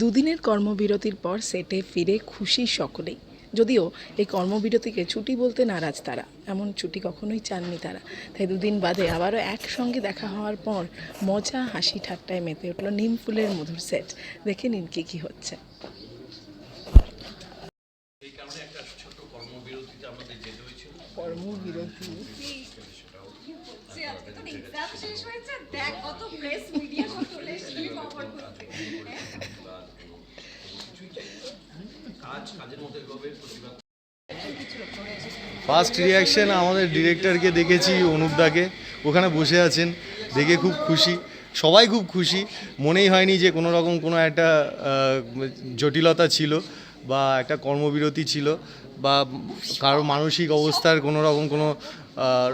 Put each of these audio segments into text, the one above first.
দুদিনের কর্মবিরতির পর সেটে ফিরে খুশি সকলেই। যদিও এই কর্মবিরতিকে ছুটি বলতে নারাজ তারা এমন ছুটি কখনোই চাননি তারা। তাই দুদিন বাদে আবারও একসঙ্গে দেখা হওয়ার পর মজা হাসি ঠাট্টায় মেতে উঠল নিম ফুলের মধুর সেট। দেখে নিন কী কী হচ্ছে। কর্মবিরতি? ফার্স্ট রিয়াকশন আমাদের ডিরেক্টরকে দেখেছি, অনুপদাকে। ওখানে বসে আছেন, দেখে খুব খুশি। সবাই খুব খুশি। মনেই হয়নি যে কোনো রকম কোনো একটা জটিলতা ছিল। বা একটা কর্মবিরতি ছিল বা কারও মানসিক অবস্থার কোনো রকম কোনো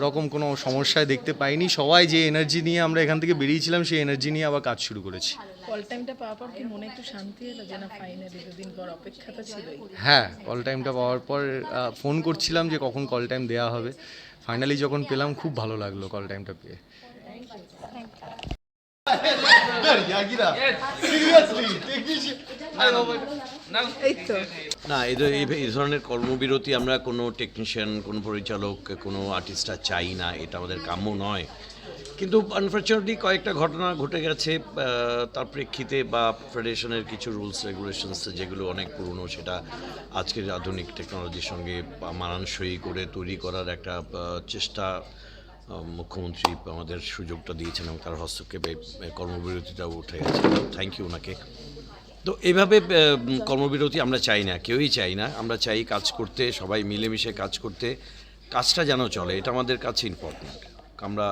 রকম কোনো সমস্যায় দেখতে পাইনি। সবাই যে এনার্জি নিয়ে আমরা এখান থেকে বেরিয়েছিলাম সেই এনার্জি নিয়ে আবার কাজ শুরু করেছি। কল টাইমটা পাওয়ার পর কি মনে একটু শান্তি এলো যে না ফাইনালি দুদিন পর অপেক্ষাটা ছিলই? হ্যাঁ কল টাইমটা পাওয়ার পর ফোন করছিলাম যে কখন কল টাইম দেওয়া হবে। ফাইনালি যখন পেলাম খুব ভালো লাগল কল টাইমটা পেয়ে। না এই ধরনের কর্মবিরতি আমরা কোনো টেকনিশিয়ান কোনো পরিচালক, কোনো আর্টিস্টরা চাই না, এটা আমাদের কাম্য নয়। কিন্তু আনফর্চুনেটলি কয়েকটা ঘটনা ঘটে গেছে তার প্রেক্ষিতে বা ফেডারেশনের কিছু রুলস রেগুলেশনস যেগুলো অনেক পুরনো, সেটা আজকের আধুনিক টেকনোলজির সঙ্গে মানানসই করে তৈরি করার একটা চেষ্টা মুখ্যমন্ত্রী আমাদের সুযোগটা দিয়েছেন এবং তার হস্তক্ষেপে কর্মবিরতিটাও উঠে গেছে। থ্যাংক ইউ ওনাকে। তো এইভাবে কর্মবিরতি আমরা চাই না, কেউই চাই না। আমরা চাই কাজ করতে, সবাই মিলেমিশে কাজ করতে, কাজটা যেন চলে। এটা আমাদের কাছে ইম্পর্ট্যান্ট আমরা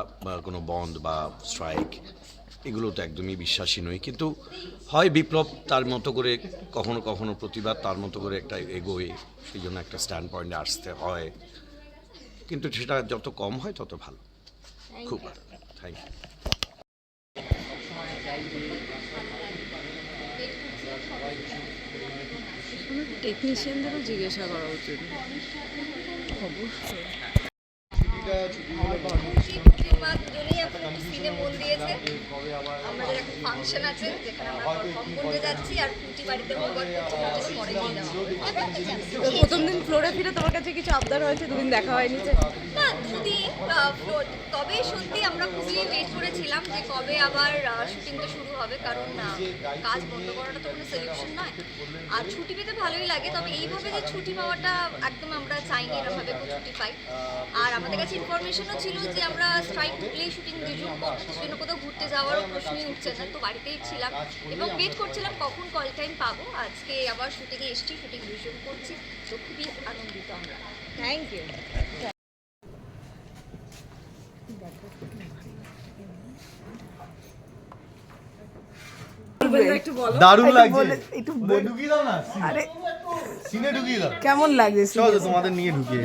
কোনো বন্ধ বা স্ট্রাইক এগুলো তো একদমই বিশ্বাসী নই। কিন্তু হয় বিপ্লব তার মতো করে, কখনো কখনো প্রতিবাদ তার মতো করে একটা এগোয়। সেই জন্য একটা স্ট্যান্ড পয়েন্টে আসতে হয়। কিন্তু সেটা যত কম হয় তত ভালো। খুব ভালো। থ্যাংক ইউ টেকনিশিয়ানদেরও জিজ্ঞাসা করা উচিত। অবশ্যই। দুজনেই এখন একটু সিনে মন দিয়েছে। আমাদের একটা ফাংশন আছে যেখানে আমরা পারফর্ম করতে যাচ্ছি আর কুটি বাড়িতে হোমওয়ার্ক করছি পরে প্রথম দিন ফ্লোরে ফিরে তোমার কাছে কিছু আবদার হয়েছে? দুদিন দেখা হয়নি যে না দুদিন তবে সত্যি আমরা খুবই ওয়েট করেছিলাম যে কবে আবার শুটিংটা শুরু হবে কারণ কাজ বন্ধ করাটা তো কোনো সলিউশন নয়। আর ছুটি পেতে ভালোই লাগে তবে এইভাবে যে ছুটি পাওয়াটা একদম আমরা চাইনি এরকমভাবে ছুটি পাই। আর আমাদের কাছে ইনফরমেশনও ছিল যে আমরা স্ট্রাইক সেজন্য কোথাও ঘুরতে যাওয়ারও প্রশ্নই উঠছে না তো বাড়িতেই ছিলাম এবং ওয়েট করছিলাম কখন কল টাইম পাবো। আজকে আবার শুটিংয়ে এসছি শুটিং রিজুম করছি। তো খুবই আনন্দিত আমরা। থ্যাংক ইউ দারুণ লাগছে। একটু ঢুকিয়ে দাও না আরে সিনে ঢুকিয়ে দাও। কেমন লাগছে চলো তোমাদের নিয়ে ঢুকিয়ে